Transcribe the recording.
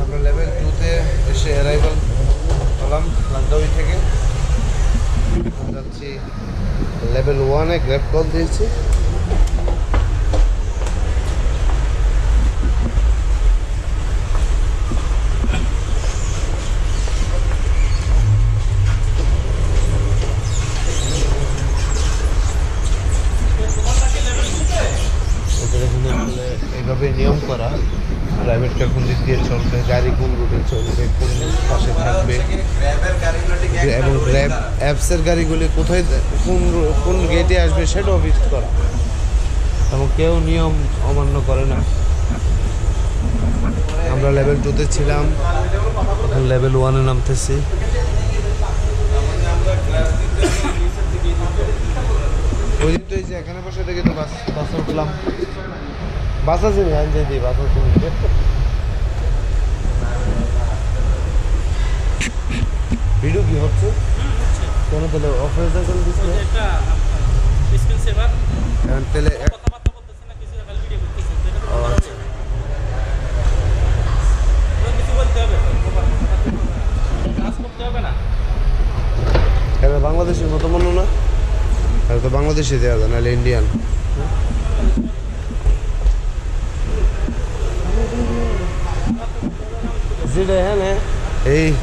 আমরা লেভেল টুতে এসে অ্যারাইভাল হলাম লাঙ্কাউই থেকে। যাচ্ছি লেভেল ওয়ানে গ্র্যাব কল দিয়েছি। এইভাবে নিয়ম করা প্রাইভেট কার কোন দিক দিয়ে চলবে, গাড়ি কোন রুটে চলবে, কোন পাশে থাকবে এবং অ্যাপসের গাড়িগুলি কোথায় কোন কোন গেটে আসবে সেটাও ফিক্সড করা। এবং কেউ নিয়ম অমান্য করে না। আমরা লেভেল টুতে ছিলাম, এখন লেভেল ওয়ানে নামতেছি। ওই যে এখানে বসে দেখি তো বাস বাসে উঠলাম। বাস নি দিই বাস নি? ভিডিও কি হচ্ছে কেন তাহলে অফ হয়ে যায় কেন তাহলে না না বাংলাদেশের মতো মনে না তো বাংলাদেশে দেওয়া যায় নাহলে ইন্ডিয়ান direto, né? Ei.